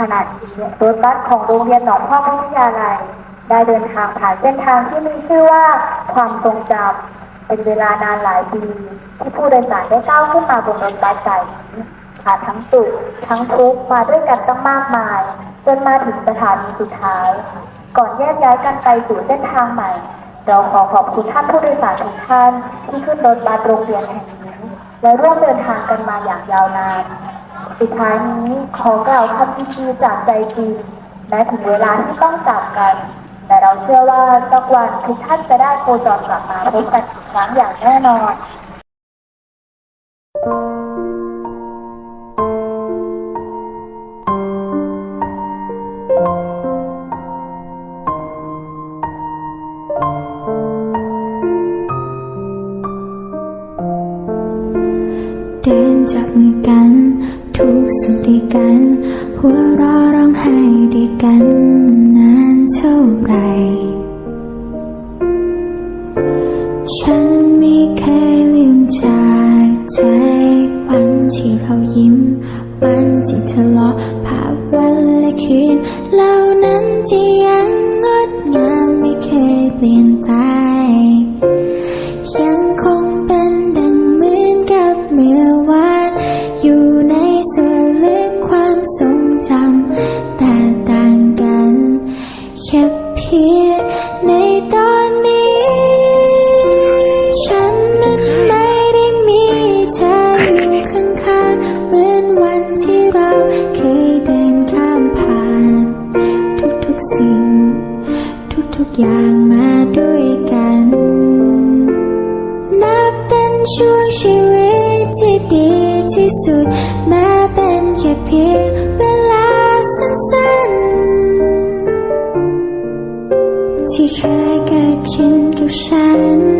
ขณะที่รถบัสของโรงเรียนหนองพอกวิทยาลัย ได้เดินทางผ่านเส้นทางที่มีชื่อว่าความทรงจำเป็นเวลานานหลายปี ที่ผู้โดยสารได้ก้าวขึ้นมาบนรถบัสสายนี้ผ่านทั้งสุขทั้งทุกข์มาด้วยกันตั้งมากมาย จนมาถึงสถานีสุดท้าย ก่อนแยกย้ายกันไปสู่เส้นทางใหม่ เราขอขอบคุณท่านผู้โดยสารทุกท่านที่ขึ้นรถบัสโรงเรียนแห่งนี้และร่วมเดินทางกันมาอย่างยาวนาน สุดท้ายนี้ขอกล่าวคำพิธีจากใจจริงแม้ถึงเวลาที่ต้องจากกัน แต่เราเชื่อว่าสักวันทุกท่านจะได้โคจรกลับมาพบกันอีกครั้งอย่างแน่นอนเดินจับมือกัน ทุกสุขด้วยกัน หัวเราะร้องไห้ด้วยกันมันนานเท่าไหรฉันไม่เคยลืมจากใจวันที่เรายิ้ม วันที่ทะเลาะภาพวันและคืนเหล่านั้นที่ยังงดงามไม่เคยเปลี่ยนไป อย่างมาด้วยกัน นับเป็นช่วงชีวิตที่ดีที่สุด แม้เป็นแค่เพียงเวลาสั้นๆ ที่เคยเกิดขึ้นกับฉัน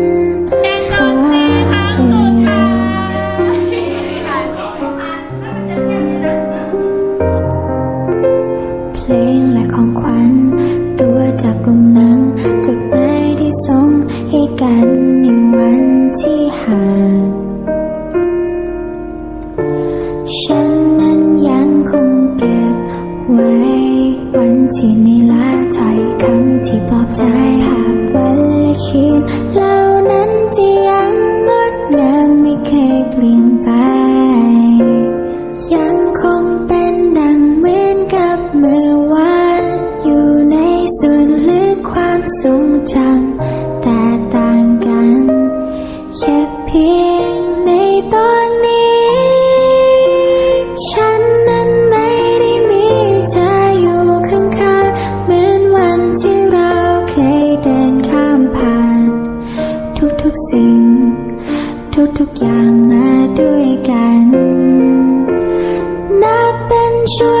แค่เพียงในตอนนี้ ฉันนั้นไม่ได้มีเธออยู่ข้างๆเหมือนวันที่เราเคยเดินข้ามผ่าน ทุกๆสิ่ง ทุกๆอย่างมาด้วยกัน นับเป็นชั่ว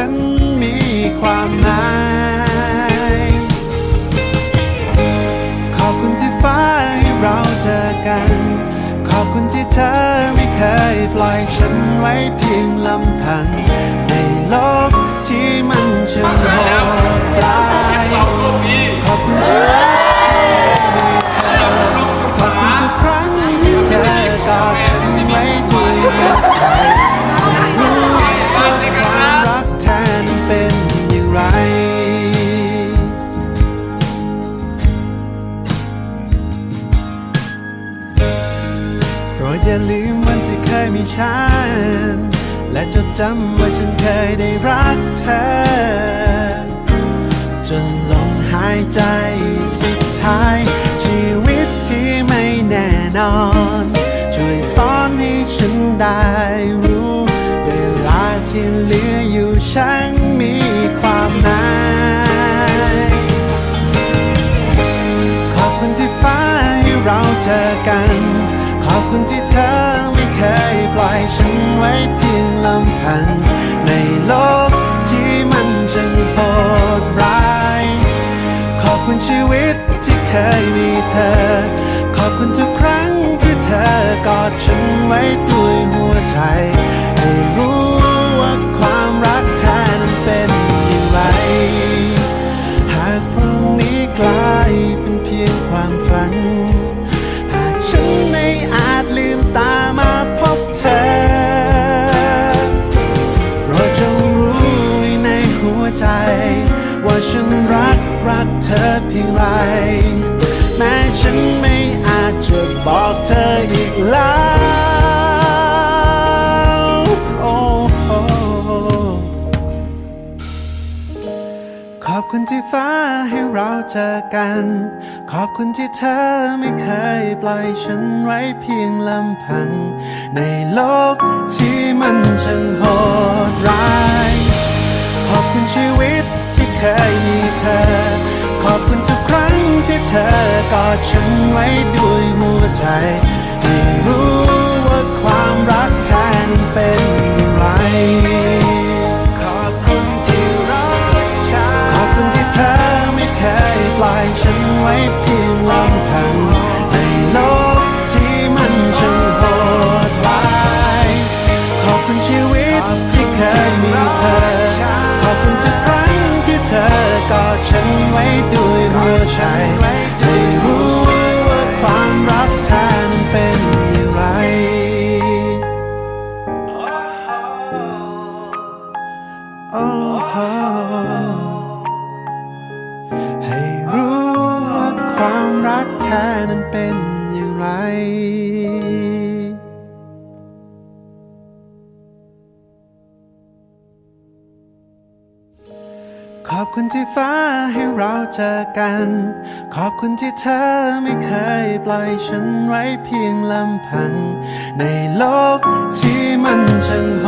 ฉันมีความหมาย ขอบคุณที่ฟ้าให้เราเจอกัน ขอบคุณที่เธอไม่เคยปล่อยฉันไว้เพียงลำพัง ในโลกที่มันช่าง อย่าลืมวันที่เคยมีฉัน และจดจำว่าฉันเคยได้รักเธอ จนลมหายใจสุดท้าย ชีวิตที่ไม่แน่นอน ช่วยสอนให้ฉันได้ อไม่เคยปล่อยฉันไว้เพียงลำพัง ในโลกที่มันช่างโหดร้าย ขอบคุณชีวิตที่เคยมีเธอ ขอบคุณทุกครั้งที่เธอกอดฉันไว้ด้วยหัวใจ ให้รู้ว่าความรักแท้นั้นเป็นอย่างไร หากพรุ่งนี้กลายเป็นเพียงความฝัน คุณที่ฟ้าให้เราเจอกัน ขอบคุณที่เธอไม่เคยปล่อยฉันไว้เพียงลำพัง ในโลกที่มันช่างโหดร้าย ขอบคุณชีวิตที่เคยมีเธอ ขอบคุณทุกครั้งที่เธอกอดฉันไว้ด้วยหัวใจให้รู้ว่าความรักแท้นั้นเป็นอย่างไร ว้เพียงลำพังในโลกที่มันช่างโหดร้ายขอบคุณชีวิตที่เคยมีเธอ ขอบคุณทุกครั้งที่เธอกอดฉันไว้ด้วยหัวใจให้รู้ว่าความรักแท้นั้นเป็นอย่างไรโอ้ แท้นั้นเป็นอย่างไรขอบคุณที่ฟ้าให้เราเจอกัน ขอบคุณที่เธอไม่เคยปล่อยฉันไว้เพียงลำพัง ในโลกที่มันช่างโห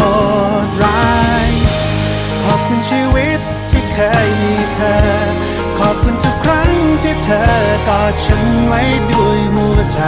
ดร้าย ขอบคุณชีวิตที่เคยมีเธอ ทุกครั้งที่เธอกอดฉันไว้ด้วยหัวใจ